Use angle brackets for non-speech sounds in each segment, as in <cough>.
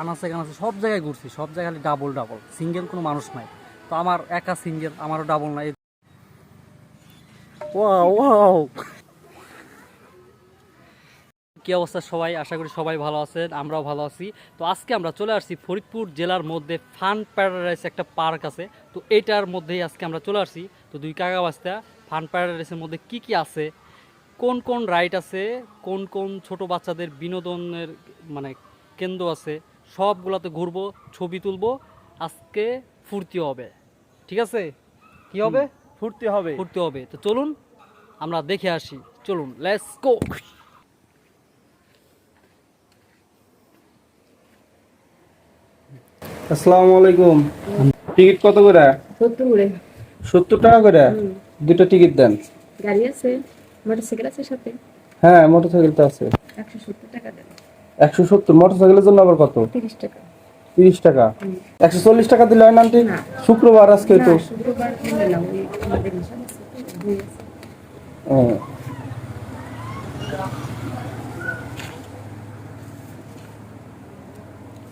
আনাচে কানাচে সব জায়গায় ঘুরছি, সব জায়গায় ডাবল ডাবল সিঙ্গেল কোনো মানুষ নাই। তো আমার একা সিঙ্গেল আমারও ডাবল নাই। ওয়াও ওয়াও কি অবস্থা সবাই? আশা করি সবাই ভালো আছেন, আমরাও ভালো আছি। তো আজকে আমরা চলে আসছি ফরিদপুর জেলার মধ্যে ফান প্যারাডাইস একটা পার্ক আছে। তো এটার মধ্যেই আজকে আমরা চলে আসছি। তো দুই কাকা বাস্তা ফান প্যারাডাইসের মধ্যে কি কি আছে? কোন কোন রাইড আছে? কোন কোন ছোট বাচ্চাদের বিনোদনের মানে কেন্দ্র আছে? সবগুলোতে ঘুরবো ছবি তুলবো আজকে ফুর্তি হবে। ঠিক আছে? কি হবে? ফুর্তি হবে। ফুর্তি হবে। তো চলুন আমরা দেখে আসি। চলুন লেটস গো আসসালামু আলাইকুম। টিকিট কত করে? সত্তর করে। সত্তর টাকা করে? দুটো টিকিট দেন। গাড়ি আছে মোটরসাইকেল আছে সাথে? হ্যাঁ মোটরসাইকেল তো আছে। একশো সত্তর টাকা দেন। একশো সত্তর মোটরসাইকেলের জন্য আবার কত? তিরিশ টাকা। তিরিশ টাকা। একশো চল্লিশ টাকা দিলে হয় না আন্টি? শুক্রবার আজকে তো। শুক্রবার না।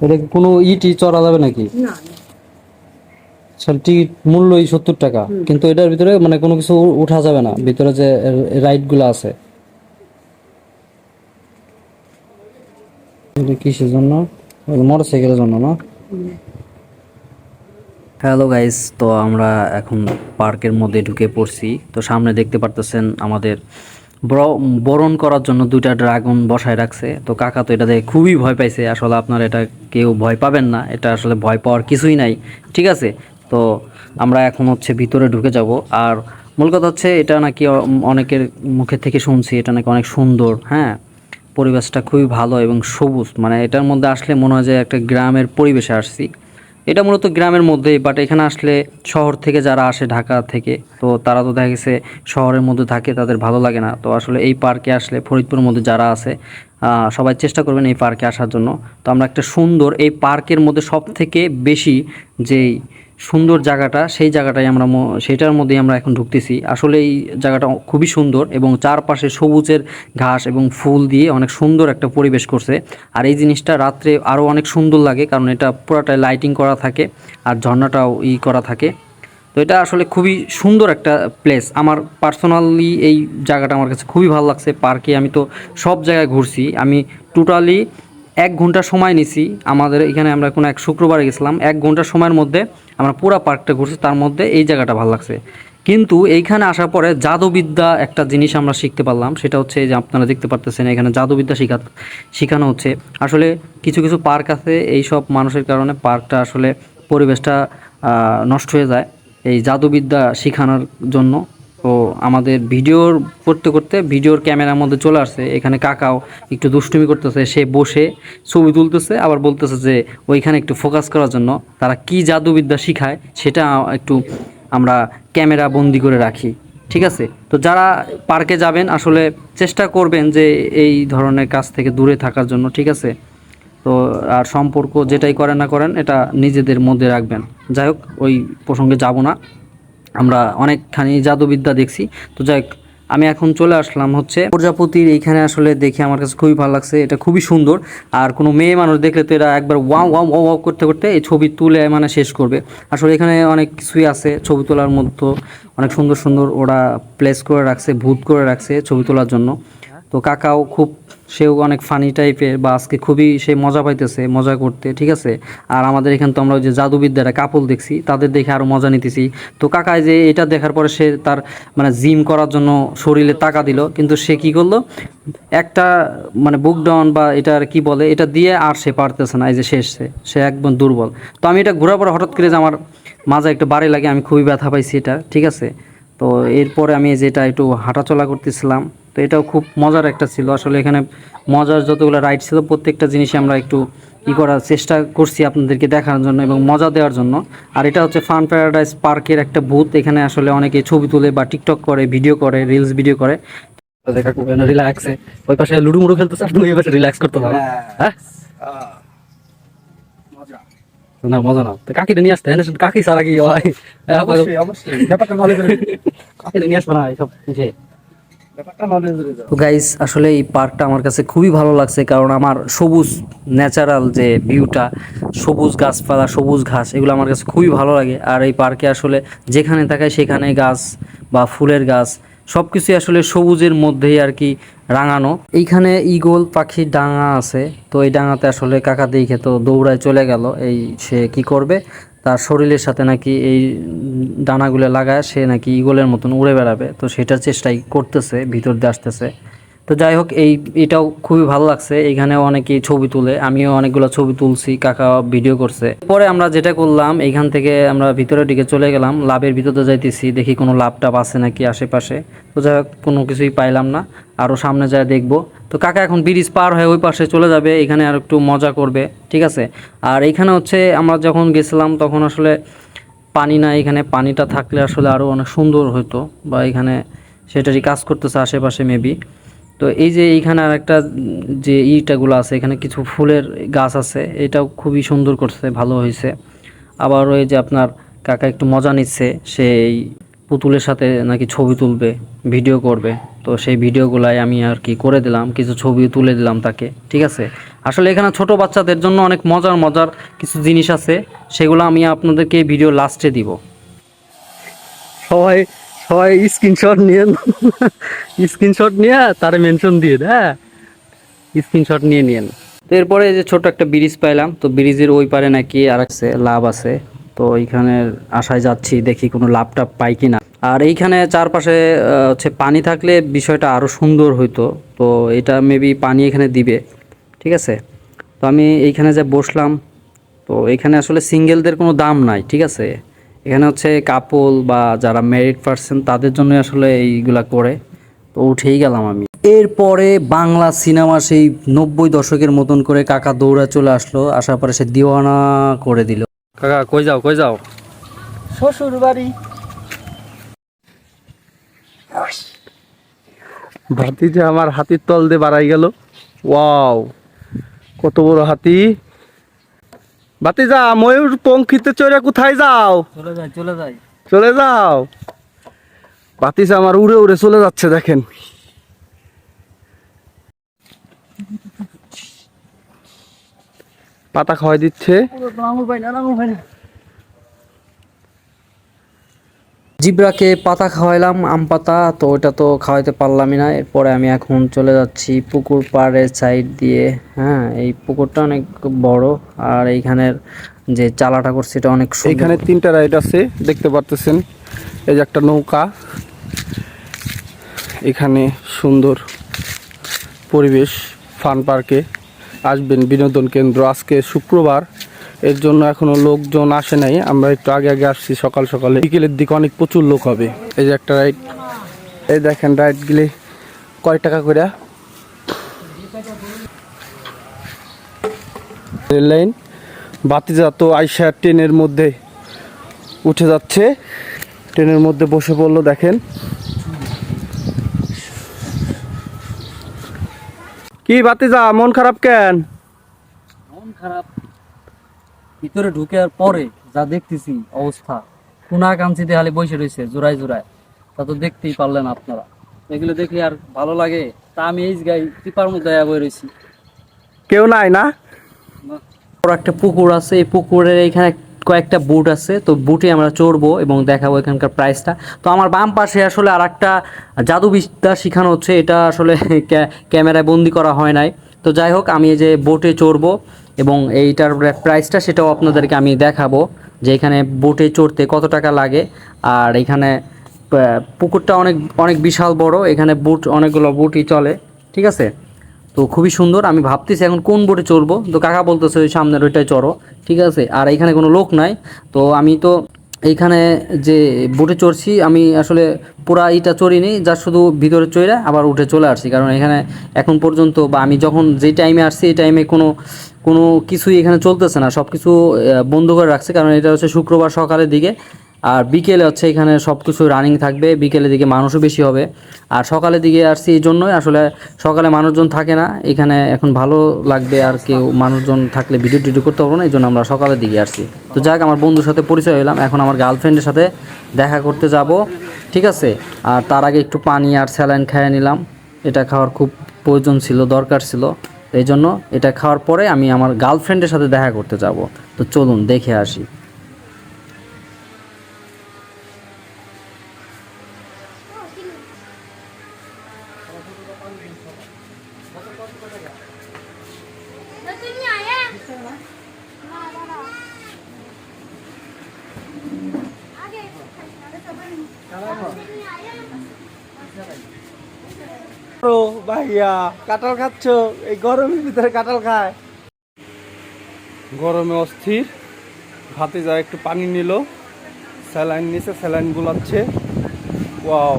এটা কোনো ইটি চড়া যাবে নাকি? না। টিকিট মূল্যই সত্তর টাকা। কিন্তু এটার ভিতরে মানে কোনো কিছু উঠা যাবে না। ভিতরে যে রাইডগুলো আছে কিসের জন্য? মোটর সাইকেলের জন্য না? হ্যালো গাইস তো আমরা এখন পার্কের মধ্যে ঢুকে পড়ছি। তো সামনে দেখতে পারতেছেন আমাদের ব্র- বরণ করার জন্য দুইটা ড্রাগন বসায় রাখছে। তো কাকা তো এটা দেখে খুবই ভয় পাইছে। আসলে আপনারা এটা কেউ ভয় পাবেন না। এটা আসলে ভয় পাওয়ার কিছুই নাই। ঠিক আছে? তো আমরা এখন হচ্ছে ভিতরে ঢুকে যাব। আর মূল কথা হচ্ছে এটা নাকি অনেকের মুখে থেকে শুনছি, এটা নাকি অনেক সুন্দর হ্যাঁ? পরিবেশটা খুবই ভালো এবং সবুজ মানে এটার মধ্যে আসলে মনে হয় যে একটা গ্রামের পরিবেশে আসছি। এটা মূলত গ্রামের মধ্যেই বাট এখানে আসলে শহর থেকে যারা আসে ঢাকা থেকে, তো তারা তো দেখা গেছে শহরের মধ্যে থাকে, তাদের ভালো লাগে না। তো আসলে এই পার্কে আসলে ফরিদপুরের মধ্যে যারা আছে সবাই চেষ্টা করবেন এই পার্কে আসার জন্য। তো আমরা একটা সুন্দর এই পার্কের মধ্যে সব থেকে বেশি যেই সুন্দর জায়গাটা, সেই জায়গাটাই আমরা সেটার মধ্যেই আমরা এখন ঢুকতেছি। আসলে এই জায়গাটা খুবই সুন্দর এবং চারপাশে সবুজের ঘাস এবং ফুল দিয়ে অনেক সুন্দর একটা পরিবেশ করছে। আর এই জিনিসটা রাত্রে আরও অনেক সুন্দর লাগে, কারণ এটা পুরোটাই লাইটিং করা থাকে আর ঝর্ণাটাও ই করা থাকে। তো এটা আসলে খুবই সুন্দর একটা প্লেস আমার পার্সোনালি এই জায়গাটা আমার কাছে খুবই ভালো লাগছে। পার্কে আমি তো সব জায়গায় ঘুরছি। আমি টোটালি এক ঘণ্টা সময় নিছি। আমাদের এখানে আমরা কোনো এক শুক্রবারে গেছিলাম। এক ঘণ্টা সময়ের মধ্যে আমরা পুরো পার্কটা ঘুরছি, তার মধ্যে এই জায়গাটা ভালো লাগছে। কিন্তু এইখানে আসার পরে জাদুবিদ্যা একটা জিনিস আমরা শিখতে পারলাম, সেটা হচ্ছে যে আপনারা দেখতে পারতেছেন, এখানে জাদুবিদ্যা শিখা শেখানো হচ্ছে। আসলে কিছু কিছু পার্ক আছে এই সব মানুষের কারণে পার্কটা আসলে পরিবেশটা নষ্ট হয়ে যায় এই জাদুবিদ্যা শেখানোর জন্য। তো আমাদের ভিডিওর করতে করতে ভিডিওর ক্যামেরার মধ্যে চলে আসছে। এখানে কাকাও একটু দুষ্টুমি করতেছে, সে বসে ছবি তুলতেছে, আবার বলতেছে যে ওইখানে একটু ফোকাস করার জন্য তারা কি জাদুবিদ্যা শিখায় সেটা একটু আমরা ক্যামেরা বন্দি করে রাখি, ঠিক আছে? তো যারা পার্কে যাবেন, আসলে চেষ্টা করবেন যে এই ধরনের কাজ থেকে দূরে থাকার জন্য, ঠিক আছে? তো আর সম্পর্ক যেটাই করেন না করেন, এটা নিজেদের মধ্যে রাখবেন। যাই হোক, ওই প্রসঙ্গে যাব না। আমরা অনেকখানি জাদুবিদ্যা দেখছি। তো যাই আমি এখন চলে আসলাম হচ্ছে প্রজাপতির, এইখানে আসলে দেখে আমার কাছে খুবই ভালো লাগছে, এটা খুবই সুন্দর। আর কোনো মেয়ে মানুষ দেখলে তো এরা একবার ওয়াও ওয়াও ওয়াও ওয়াও করতে করতে এই ছবি তুলে মানে শেষ করবে। আসলে এখানে অনেক কিছুই আছে ছবি তোলার মতো, অনেক সুন্দর সুন্দর ওরা প্লেস করে রাখছে, ভূত করে রাখছে ছবি তোলার জন্য। তো কাকাও খুব সেও অনেক ফানি টাইপের বা আজকে খুবই সে মজা পাইতেছে, মজা করতে, ঠিক আছে? আর আমাদের এখানে তো আমরা ওই যে জাদুবিদ্যারা কাপল দেখছি, তাদের দেখে আরও মজা নিতেছি। তো কাকায় যে এটা দেখার পরে সে তার মানে জিম করার জন্য শরীরে টাকা দিল, কিন্তু সে কি করল? একটা মানে বুক ডাউন বা এটা আর কি বলে, এটা দিয়ে আর সে পারতেছে না, এই যে শেষ। সে একদম দুর্বল। তো আমি এটা ঘোরার পরে হঠাৎ করে যে আমার মাজা একটু বাড়ি লাগে, আমি খুবই ব্যথা পাইছি এটা, ঠিক আছে? তো এরপরে আমি যেটা একটু হাঁটাচলা করতেছিলাম। তো এটাও খুব মজার একটা ছিল। আসলে এখানে মজার যতগুলো রাইড ছিল প্রত্যেকটা জিনিসই আমরা একটু ই করার চেষ্টা করছি আপনাদেরকে দেখানোর জন্য এবং মজা দেওয়ার জন্য। আর এটা হচ্ছে ফান প্যারাডাইস পার্কের একটা বুথ এখানে আসলে অনেকে ছবি তুলে বা টিকটক করে ভিডিও করে রিলস ভিডিও করে। দেখা রিল্যাক্সে ওই পাশে লুডু মুডু খেলতেছে তুমি এই পাশে রিল্যাক্স করতে পারো হ্যাঁ? না মজা না। তো কাকিটা নিয়ে আসতে হ্যাঁ কাকি সারা কি হয়? অবশ্যই অবশ্যই। ব্যাপারটা ভালো করে <laughs> কাকিটা নিয়ে আসবে না এইসব যে। ব্যাপারটা নলেজ তো গাইস আসলে এই পার্কটা আমার কাছে খুবই ভালো লাগছে, কারণ আমার সবুজ ন্যাচারাল যে ভিউটা সবুজ গাছপালা, সবুজ ঘাস, এগুলো আমার কাছে খুবই ভালো লাগে। আর এই পার্কে আসলে যেখানে তাকায় সেখানে গাছ বা ফুলের গাছ সব কিছুই আসলে সবুজের মধ্যেই আর কি রাঙানো। এইখানে ইগল পাখির ডাঙা আছে, তো এই ডাঙাতে আসলে কাকা দেখে তো দৌড়ায় চলে গেল, এই সে কি করবে? তার শরীরের সাথে নাকি এই ডানাগুলো লাগায় সে নাকি ইগলের মতন উড়ে বেড়াবে। তো সেটার চেষ্টাই করতেছে, ভিতর দিয়ে আসতেছে। তো যাই হোক, এই, এটাও খুবই ভালো লাগছে। এখানে অনেকেই ছবি তুলে, আমিও অনেকগুলো ছবি তুলছি, কাকা ভিডিও করছে। পরে আমরা যেটা করলাম এখান থেকে আমরা ভিতরের দিকে চলে গেলাম, লাভের ভিতরে যাইতেছি, দেখি কোনো লাভ টাভ আছে নাকি আশেপাশে। তো যাই হোক, কোনো কিছুই পাইলাম না আরও সামনে যায় দেখব। তো কাকা এখন ব্রিজ পার হয়ে ওই পাশে চলে যাবে, এখানে আর একটু মজা করবে, ঠিক আছে? আর এখানে হচ্ছে, আমরা যখন গেছিলাম, তখন আসলে পানি না এখানে পানিটা থাকলে আসলে আরও অনেক সুন্দর হতো বা এখানে সেটারই কাজ করতেছে আশেপাশে মেবি তো এই যে এইখানে আর একটা যে ইটাগুলো আছে, এখানে কিছু ফুলের গাছ আছে, এটাও খুবই সুন্দর করছে, ভালো হয়েছে। আবার ওই যে আপনার কাকা একটু মজা নিচ্ছে সেই পুতুলের সাথে নাকি ছবি তুলবে, ভিডিও করবে। তো সেই ভিডিওগুলাই আমি আর কি করে দিলাম, কিছু ছবি তুলে দিলাম তাকে, ঠিক আছে? আসলে এখানে ছোট বাচ্চাদের জন্য অনেক মজার মজার কিছু জিনিস আছে, সেগুলো আমি আপনাদেরকে ভিডিও লাস্টে দিব। সবাই সবাই স্ক্রিনশট নিয়ে স্ক্রিনশট নিয়ে তারে মেনশন দিয়ে হ্যাঁ? স্ক্রিনশট নিয়ে নিয়েন তো এরপরে যে ছোট একটা ব্রিজ পাইলাম, তো ব্রিজের ওই পারে নাকি আর আছে লাভ আছে, তো এইখানে আশায় যাচ্ছি দেখি কোনো লাভ টাভ পাই কিনা। আর এইখানে চারপাশে হচ্ছে পানি থাকলে বিষয়টা আরও সুন্দর হইতো, তো এটা মেবি পানি এখানে দিবে, ঠিক আছে? তো আমি এইখানে যে বসলাম, তো এখানে আসলে সিঙ্গেলদের কোনো দাম নাই, ঠিক আছে? এখানে হচ্ছে কাপল বা যারা ম্যারিড পার্সন তাদের জন্য আসলে এইগুলা করে। তো উঠেই গেলাম আমি। এরপরে বাংলা সিনেমা সেই নব্বই দশকের মতন করে কাকা দৌড়া চলে আসলো। আসার পরে সে দিওয়ানা করে দিল। কাকা কই যাও কই যাও? শ্বশুর বাড়ি। ভাতিজা আমার হাতির তল দিয়ে বাড়াই গেল। ওয়াও কত বড় হাতি। ভাতিজা ময়ূর পঙ্খিতে চড়ে কোথায় যাও? চলে যাই চলে যাই। চলে যাও। আমার উড়ে উড়ে চলে যাচ্ছে দেখেন। পাতা খাওয়াই দিচ্ছে। জিব্রাকে পাতা খাওয়াইলাম, আম পাতা, তো ওটা তো খাওয়াইতে পারলামই না। এরপরে আমি এখন চলে যাচ্ছি পুকুর পাড়ের সাইড দিয়ে। হ্যাঁ এই পুকুরটা অনেক বড় আর এইখানের যে চালাটা করছে এটা অনেক এখানে তিনটা রাইড আছে, দেখতে পারতেছেন। এই যে একটা নৌকা। এখানে সুন্দর পরিবেশ, ফান পার্কে আসবেন বিনোদন কেন্দ্র। আজকে শুক্রবার এর জন্য এখনও লোকজন আসে নাই। আমরা একটু আগে আগে আসছি সকাল সকালে। বিকেলের দিকে অনেক প্রচুর লোক হবে। এই যে একটা রাইড। এই দেখেন রাইড গেলে কয় টাকা করে রেল লাইন। বাতিজা তো আইসা ট্রেনের মধ্যে উঠে যাচ্ছে। ট্রেনের মধ্যে বসে পড়ল, দেখেন। কি বাতিজা, মন খারাপ কেন? মন খারাপ। ভিতরে ঢুকার পরে যা দেখতেছি অবস্থা কোনা কাঞ্চিতে খালি বসে রয়েছে জোড়ায় জোড়ায়। তা তো দেখতেই পারলেন আপনারা। এগুলো দেখলে আর ভালো লাগে তা আমি এই গাই টিপার মধ্যে বই রয়েছি। কেউ নাই না? বড় একটা পুকুর আছে এই পুকুরের এখানে কয়েকটা বুট আছে তো বুটে আমরা চড়বো এবং দেখাবো এখানকার প্রাইসটা তো আমার বাম পাশে আসলে আর একটা জাদুবিদ্যা শেখানো হচ্ছে এটা আসলে <laughs> ক্যামেরায় বন্দি করা হয় নাই। তো যাই হোক আমি এই যে বোটে চড়বো এবং এইটার প্রাইসটা সেটাও আপনাদেরকে আমি দেখাবো যে এখানে বোটে চড়তে কত টাকা লাগে। আর এখানে পুকুরটা অনেক অনেক বিশাল বড়, এখানে বুট, অনেকগুলো বুটই চলে, ঠিক আছে? তো খুবই সুন্দর, আমি ভাবতেছি এখন কোন বোটে চড়বো? তো কাকা বলতেছে ওই সামনের ওইটাই চড়ো, ঠিক আছে? আর এখানে কোনো লোক নাই, তো আমি তো এইখানে যে বোটে চড়ছি, আমি আসলে পুরা এটা চড়িনি যা শুধু ভিতরে চড়ে আবার উঠে চলে আসছি। কারণ এখানে এখন পর্যন্ত বা আমি যখন যেই টাইমে আসছি, এই টাইমে কোনো কোনো কিছুই এখানে চলতেছে না। সব কিছু বন্ধ করে রাখছে। কারণ এটা হচ্ছে শুক্রবার সকালের দিকে। আর বিকেলে হচ্ছে এখানে সব কিছু রানিং থাকবে, বিকেলের দিকে মানুষও বেশি হবে। আর সকালের দিকে আসছি এই জন্যই আসলে সকালে মানুষজন থাকে না, এখানে এখন ভালো লাগবে আর কেউ মানুষজন থাকলে ভিডিও টিডিও করতে পারব না, এই জন্য আমরা সকালের দিকে আসছি। তো যাক, আমার বন্ধুর সাথে পরিচয় হলাম এখন আমার গার্লফ্রেন্ডের সাথে দেখা করতে যাব, ঠিক আছে? আর তার আগে একটু পানি আর স্যালাইন খেয়ে নিলাম, এটা খাওয়ার খুব প্রয়োজন ছিল, দরকার ছিল। এই জন্য এটা খাওয়ার পরে আমি আমার গার্লফ্রেন্ডের সাথে দেখা করতে যাব। তো চলুন, দেখে আসি। ভাইয়া, কাঁঠাল খাচ্ছ? এই গরমের ভিতরে কাঁঠাল খায়। গরমে অস্থির। ভাতে যা একটু পানি নিল, স্যালাইন নিচে স্যালাইন গুলাচ্ছে। ওয়াও।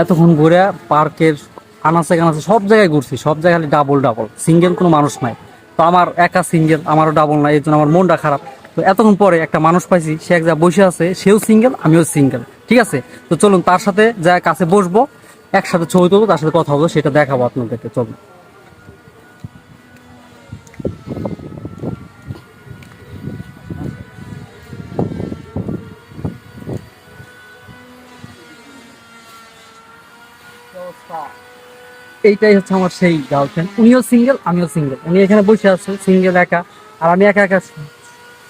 এতক্ষণ ঘুরে পার্কের আনাচে কানাচে সব জায়গায় ঘুরছি, সব জায়গায় ডাবল ডাবল সিঙ্গেল কোনো মানুষ নাই। তো আমার একা সিঙ্গেল আমারও ডাবল নাই এই জন্য আমার মনটা খারাপ। তো এতক্ষণ পরে একটা মানুষ পাইছি, সে এক জায়গায় বসে আছে, সেও সিঙ্গেল আমিও সিঙ্গেল ঠিক আছে? তো চলুন তার সাথে যা কাছে বসবো, একসাথে ছবি তুলবো, তার সাথে কথা বলব, সেটা দেখাবো আপনাদেরকে, চলুন। এইটাই হচ্ছে আমার সেই গার্লফ্রেন্ড উনিও সিঙ্গেল আমিও সিঙ্গেল উনি এখানে বসে আছে সিঙ্গেল একা। আর আমি একা একা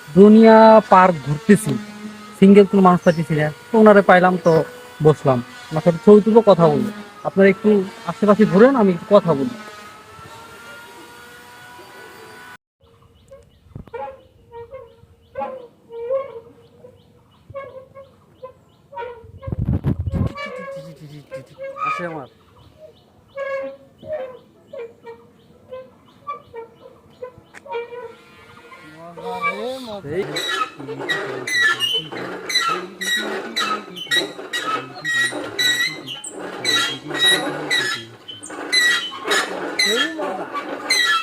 দুনিয়া পার্ক ঘুরতেছি। সিঙ্গেল কোনো মানুষ পাচ্ছি না। তো ওনারে পাইলাম, তো বসলাম। আমার সাথে ছবি তুলবো, কথা বলব। আপনারা একটু আশেপাশে ঘুরেন, আমি একটু কথা বলি। আমার। 새우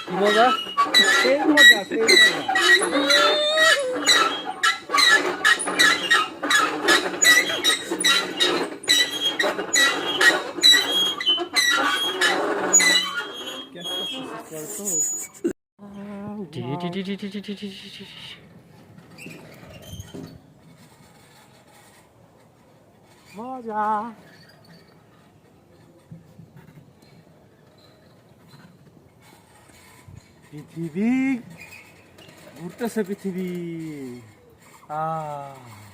이모자? 새우 모자 새우 모자 মজা পৃথিবী ঘুরতেছে পৃথিবী। আহ।